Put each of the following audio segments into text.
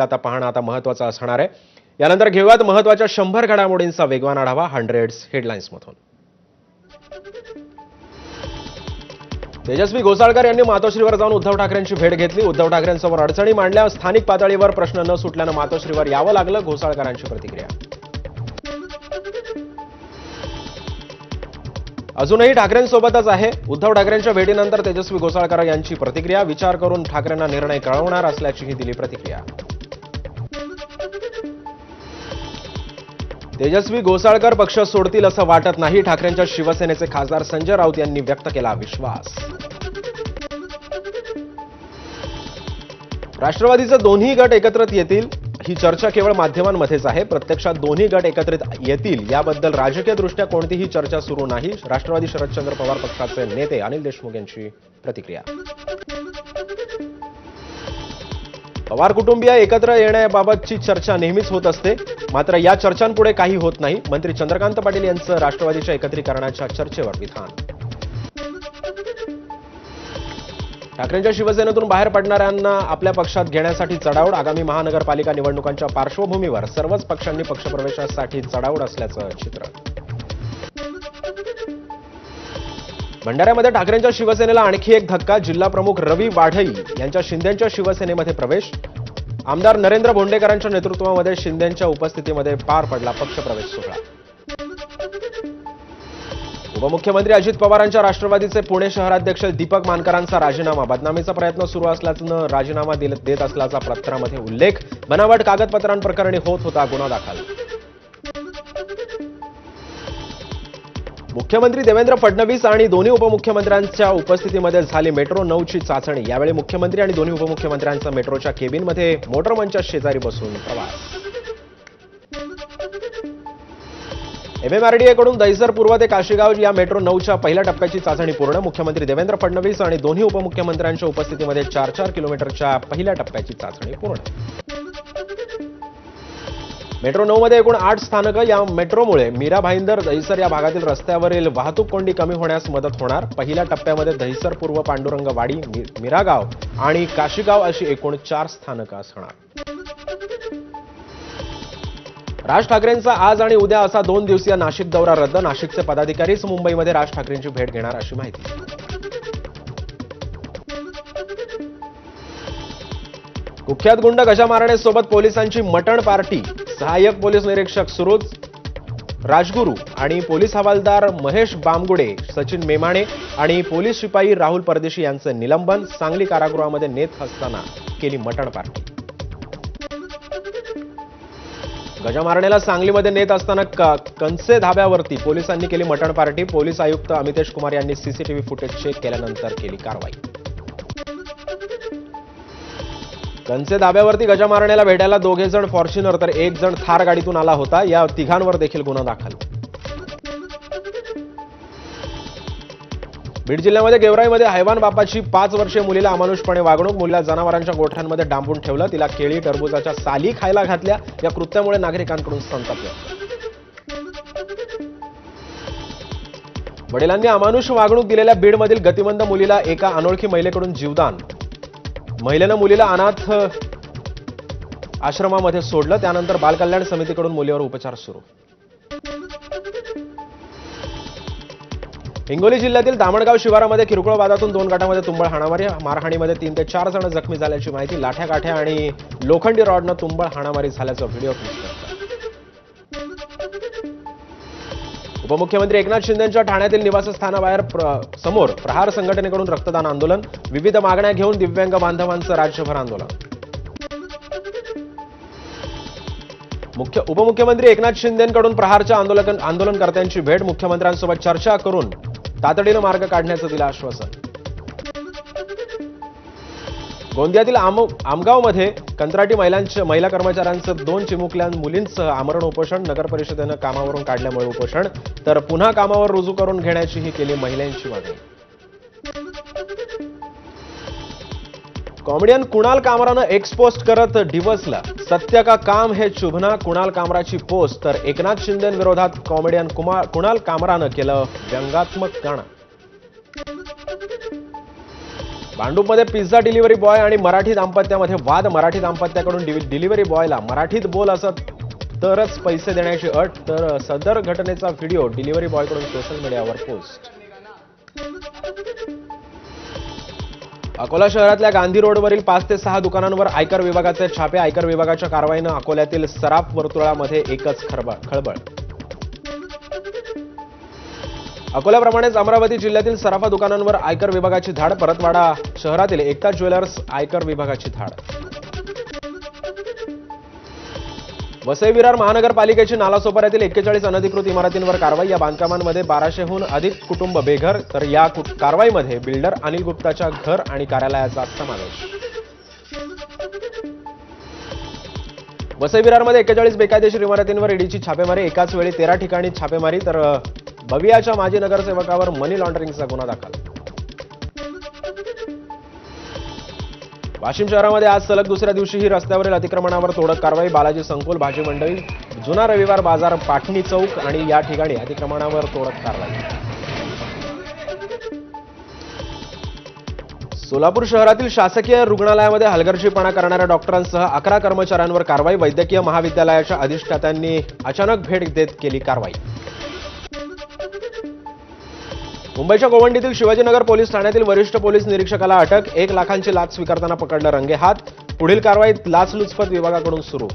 आता पाहणं आता महत्वाचं असणार आहे. यानंतर घेऊयात महत्त्वाच्या शंभर घडामोडींचा वेगवान आढावा हंड्रेड्स हेडलाईन्समधून. तेजस्वी घोसाळकर यांनी मातोश्रीवर जाऊन उद्धव ठाकरेंची भेट घेतली. उद्धव ठाकरेंसमोर अडचणी मांडल्या. स्थानिक पातळीवर प्रश्न न सुटल्यानं मातोश्रीवर यावं लागलं. घोसाळकरांची प्रतिक्रिया. अजूनही ठाकरेंसोबतच आहे. उद्धव ठाकरेंच्या भेटीनंतर तेजस्वी घोसाळकर यांची प्रतिक्रिया. विचार करून ठाकरेंना निर्णय कळवणार असल्याचीही दिली प्रतिक्रिया. तेजस्वी घोसाळकर पक्ष सोडतील असं वाटत नाही. ठाकरेंच्या शिवसेनेचे खासदार संजय राऊत यांनी व्यक्त केला विश्वास. राष्ट्रवादीचे दोन्ही गट एकत्रित येतील ही चर्चा केवळ माध्यमांमध्येच आहे. प्रत्यक्षात दोन्ही गट एकत्रित येतील याबद्दल राजकीयदृष्ट्या कोणतीही चर्चा सुरू नाही. राष्ट्रवादी शरदचंद्र पवार पक्षाचे नेते अनिल देशमुख यांची प्रतिक्रिया. पवार कुटुंबीय एकत्र येण्याबाबतची चर्चा नेहमीच होत असते. मात्र या चर्चांपुढे काही होत नाही. मंत्री चंद्रकांत पाटील यांचं राष्ट्रवादीच्या एकत्रीकरणाच्या चर्चेवर विधान. ठाकरेंच्या शिवसेनेतून बाहेर पडणाऱ्यांना आपल्या पक्षात घेण्यासाठी चढावड आगामी महानगरपालिका निवडणुकांच्या पार्श्वभूमीवर सर्वच पक्षांनी पक्षप्रवेशासाठी चढावड असल्याचं चित्र. भंडाऱ्यामध्ये ठाकरेंच्या शिवसेनेला आणखी एक धक्का जिल्हा प्रमुख रवी वाढई यांच्या शिंदेच्या शिवसेनेमध्ये प्रवेश. आमदार नरेंद्र भोंडेकरांच्या नेतृत्वामध्ये शिंदेच्या उपस्थितीमध्ये पार पडला पक्षप्रवेश सोहळा. उपमुख्यमंत्री अजित पवारांच्या राष्ट्रवादीचे पुणे शहराध्यक्ष दीपक मानकरांचा राजीनामा. बदनामीचा प्रयत्न सुरू असल्याचं राजीनामा देत असल्याचा पत्रामध्ये उल्लेख. बनावट कागदपत्रांप्रकरणी होत होता गुन्हा दाखल. मुख्यमंत्री देवेंद्र फडणवीस आणि दोन्ही उपमुख्यमंत्र्यांच्या उपस्थितीमध्ये झाली मेट्रो नऊची चाचणी. यावेळी मुख्यमंत्री आणि दोन्ही उपमुख्यमंत्र्यांचा मेट्रोच्या केबिनमध्ये मोटरमनच्या शेजारी बसून प्रवास. एमएमआरडीएकडून दहिसर पूर्व ते काशीगाव या मेट्रो नऊच्या पहिल्या टप्प्याची चाचणी पूर्ण. मुख्यमंत्री देवेंद्र फडणवीस आणि दोन्ही उपमुख्यमंत्र्यांच्या उपस्थितीमध्ये चार चार किलोमीटरच्या पहिल्या टप्प्याची चाचणी पूर्ण. मेट्रो नऊ मध्ये एकूण आठ स्थानकं या मेट्रोमुळे मीरा भाईंदर दहिसर या भागातील रस्त्यावरील वाहतूक कोंडी कमी होण्यास मदत होणार. पहिल्या टप्प्यामध्ये दहिसर पूर्व पांडुरंगवाडी मिरागाव मीरागाव आणि काशीगाव अशी एकूण चार स्थानकं असणार. राज ठाकरेंचा आज आणि उद्या असा दोन दिवसीय नाशिक दौरा रद्द. नाशिकचे पदाधिकारीच मुंबईमध्ये राज ठाकरेंची भेट घेणार अशी माहिती. कुख्यात गुंड गजा पोलिसांची मटण पार्टी. सहाय्यक पोलीस निरीक्षक सुरोज राजगुरू आणि पोलीस हवालदार महेश बामगुडे सचिन मेमाणे आणि पोलीस शिपाई राहुल परदेशी यांचं निलंबन सांगली कारागृहामध्ये नेत असताना केली मटण पार्टी. गजामारणेला सांगलीमध्ये नेत असताना कंसे धाब्यावरती पोलिसांनी केली मटण पार्टी. पोलीस आयुक्त अमितेश कुमार यांनी सीसीटीव्ही फुटेज चेक केल्यानंतर केली कारवाई. त्यांचे धाब्यावरती गजा मारण्याला भेटायला दोघे जण फॉर्च्युनर तर एक जण थार गाडीतून आला होता. या तिघांवर देखील गुन्हा दाखल. बीड जिल्ह्यामध्ये गेवराईमध्ये हैवान बापाची पाच वर्षे मुलीला अमानुषपणे वागणूक मुलीला जनावरांच्या गोठ्यांमध्ये डांबून ठेवलं. तिला केळी टरबुजाच्या साली खायला घातल्या. या कृत्यामुळे नागरिकांकडून संताप व्यक्त. वडिलांनी अमानुष वागणूक दिलेल्या बीडमधील गतिमंद मुलीला एका अनोळखी महिलेकडून जीवदान. महिलेनं मुलीला अनाथ आश्रमामध्ये सोडलं. त्यानंतर बालकल्याण समितीकडून मुलीवर उपचार सुरू. हिंगोली जिल्ह्यातील दामणगाव शिवारामध्ये किरकोळ वादातून दोन गटामध्ये तुंबळ हाणामारी. मारहाणीमध्ये तीन ते चार जण जखमी झाल्याची माहिती लाठ्या काठ्या आणि लोखंडी रॉडनं तुंबळ हाणामारी झाल्याचा व्हिडिओ क्लिप उपमुख्यमंत्री एकनाथ शिंदेंच्या ठाण्यातील निवासस्थानाबाहेर प्र- समोर प्रहार संघटनेकडून रक्तदान आंदोलन विविध मागण्या घेऊन दिव्यांग बांधवांचं राज्यभर आंदोलन. मुख्य उपमुख्यमंत्री एकनाथ शिंदेकडून प्रहारच्या आंदोलन आंदोलनकर्त्यांची भेट मुख्यमंत्र्यांसोबत चर्चा करून तातडीनं मार्ग काढण्याचं दिलं आश्वासन. गोंदियातील आम आमगावमध्ये कंत्राटी महिलांच्या महिला कर्मचाऱ्यांचं दोन चिमुकल्या मुलींसह आमरण उपोषण नगर परिषदेनं कामावरून काढल्यामुळे उपोषण तर पुन्हा कामावर रुजू करून घेण्याचीही केली महिलांची मागणी. कॉमेडियन कुणाल कामरानं एक्सपोस्ट करत डिवसला सत्य का काम हे चुभना कुणाल कामराची पोस्ट तर एकनाथ शिंदेविरोधात कॉमेडियन कुमार कुणाल कामरानं केलं व्यंगात्मक गाणं. भांडूपमध्ये पिझ्झा डिलिव्हरी बॉय आणि मराठी दाम्पत्यामध्ये वाद. मराठी दाम्पत्याकडून डिलिव्हरी बॉयला मराठीत बोल असत तरच पैसे देण्याची अट. तर सदर घटनेचा व्हिडिओ डिलिव्हरी बॉयकडून सोशल मीडियावर पोस्ट. अकोला शहरातल्या गांधी रोडवरील पाच ते सहा दुकानांवर आयकर विभागाचे छापे. आयकर विभागाच्या कारवाईनं अकोल्यातील सराफ वर्तुळामध्ये एकच खळबळ खळबळ. अकोल्याप्रमाणेच अमरावती जिल्ह्यातील सराफा दुकानांवर आयकर विभागाची धाड. परतवाडा शहरातील एकता ज्वेलर्स आयकर विभागाची धाड. वसई विरार महानगरपालिकेची नालासोपाऱ्यातील एक्केचाळीस अनधिकृत इमारतींवर कारवाई. या बांधकामांमध्ये बाराशेहून अधिक कुटुंब बेघर. तर या कारवाईमध्ये बिल्डर अनिल गुप्ताच्या घर आणि कार्यालयाचा समावेश. वसई विरारमध्ये एक्केचाळीस बेकायदेशीर इमारतींवर ईडीची छापेमारी. एकाच वेळी तेरा ठिकाणी छापेमारी. तर अ, बवियाच्या माजी नगरसेवकावर मनी लॉन्ड्रिंगचा गुन्हा दाखल. वाशिम शहरामध्ये आज सलग दुसऱ्या दिवशीही रस्त्यावरील अतिक्रमणावर तोडक कारवाई बालाजी संकुल भाजी मंडई जुना रविवार बाजार पाटणी चौक आणि या ठिकाणी अतिक्रमणावर तोडक कारवाई. सोलापूर शहरातील शासकीय रुग्णालयामध्ये हलगर्जीपणा करणाऱ्या डॉक्टरांसह अकरा कर्मचाऱ्यांवर कारवाई वैद्यकीय महाविद्यालयाच्या अधिष्ठात्यांनी अचानक भेट देत केली कारवाई. मुंबईच्या गोवंडीतील शिवाजीनगर पोलीस ठाण्यातील वरिष्ठ पोलीस निरीक्षकाला अटक एक लाखांची लाच स्वीकारताना पकडलं रंगेहात पुढील कारवाईत लाचलुचपत विभागाकडून सुरू.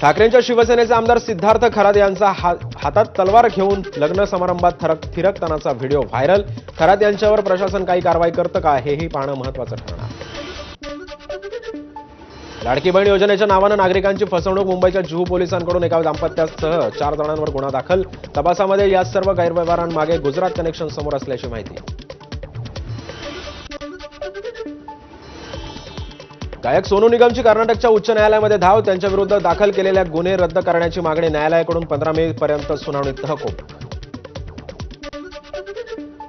ठाकरेंच्या शिवसेनेचे आमदार सिद्धार्थ खरात यांचा हातात तलवार घेऊन लग्न समारंभात थरक थिरकतानाचा व्हिडिओ व्हायरल. खरात यांच्यावर प्रशासन काही कारवाई करतं का हेही पाहणं महत्वाचं ठरणार. लाडकी बहीण योजनेच्या नावानं नागरिकांची फसवणूक मुंबईच्या जुहू पोलिसांकडून एका दाम्पत्यासह चार जणांवर गुन्हा दाखल. तपासामध्ये या सर्व गैरव्यवहारांमागे गुजरात कनेक्शन समोर असल्याची माहिती. गायक सोनू निगमची कर्नाटकच्या उच्च न्यायालयामध्ये धाव त्यांच्या विरुद्ध दाखल केलेल्या गुन्हे रद्द करण्याची मागणी न्यायालयाकडून पंधरा मे पर्यंत सुनावणी तहकूब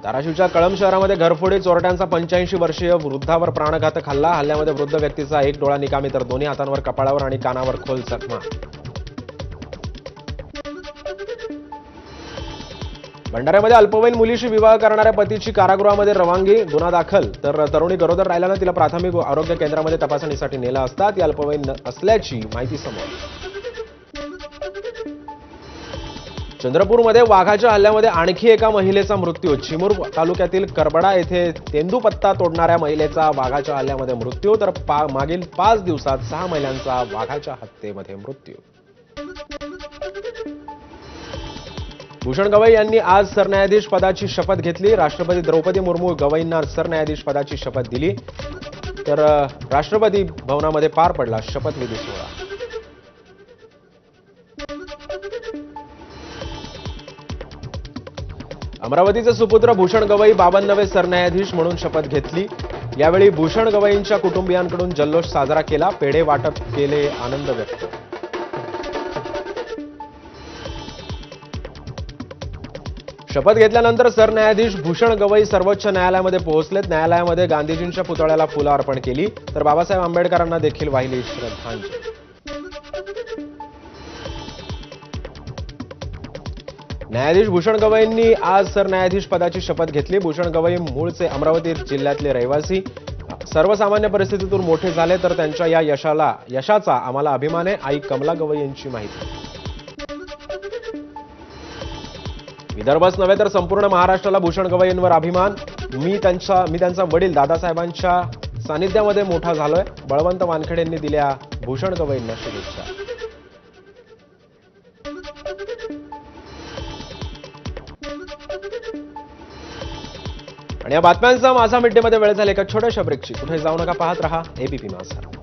धाराशिवच्या कळम शहरामध्ये घरफोडी चोरट्यांचा पंच्याऐंशी वर्षीय वृद्धावर प्राणघातक हल्ला हल्ल्यामध्ये वृद्ध व्यक्तीचा एक डोळा निकामी तर दोन्ही हातांवर कपाळावर आणि कानावर खोल जखमा भंडाऱ्यामध्ये अल्पवयीन मुलीशी विवाह करणाऱ्या पतीची कारागृहामध्ये रवानगी गुन्हा दाखल. तर तरुणी गरोदर राहिल्यानं तिला प्राथमिक आरोग्य केंद्रामध्ये तपासणीसाठी नेलं असता ती अल्पवयीन असल्याची माहिती समोर चंद्रपूरमध्ये वाघाच्या हल्ल्यामध्ये आणखी एका महिलेचा मृत्यू. चिमूर तालुक्यातील करबडा येथे तेंदूपत्ता तोडणाऱ्या महिलेचा वाघाच्या हल्ल्यामध्ये मृत्यू. तर पा- मागील पाच दिवसात सहा महिलांचा वाघाच्या हत्येमध्ये मृत्यू. भूषण गवई यांनी आज सरन्यायाधीश पदाची शपथ घेतली. राष्ट्रपती द्रौपदी मुर्मू गवईंना सरन्यायाधीश पदाची शपथ दिली. तर राष्ट्रपती भवनामध्ये पार पडला. शपथविधी सोहळा. अमरावतीचे सुपुत्र भूषण गवई बावन्नवे सरन्यायाधीश म्हणून शपथ घेतली. यावेळी भूषण गवईंच्या कुटुंबियांकडून जल्लोष साजरा केला. पेढे वाटप केले आनंद व्यक्त. शपथ घेतल्यानंतर सरन्यायाधीश भूषण गवई सर्वोच्च न्यायालयामध्ये पोहोचलेत. न्यायालयामध्ये गांधीजींच्या पुतळ्याला फुलं अर्पण केली. तर बाबासाहेब आंबेडकरांना देखील वाहिली श्रद्धांजली. न्यायाधीश भूषण गवईंनी आज सरन्यायाधीश पदाची शपथ घेतली. भूषण गवई मूळचे अमरावती जिल्ह्यातले रहिवासी. सर्वसामान्य परिस्थितीतून मोठे झाले तर त्यांच्या या यशाला यशाचा आम्हाला अभिमान आहे. आई कमला गवई यांची माहिती. विदर्भच नव्हे तर संपूर्ण महाराष्ट्राला भूषण गवईंवर अभिमान. मी त्यांच्या मी त्यांचा वडील दादासाहेबांच्या सानिध्यामध्ये मोठा झालोय. बळवंत वानखेडेंनी दिल्या भूषण गवईंना शुभेच्छा. आणि या बातम्यांचा माझा मिड डेमध्ये वेळ झाला एका छोट्याशा ब्रेकची कुठे जाऊ नका पाहत रहा एबीपी माझा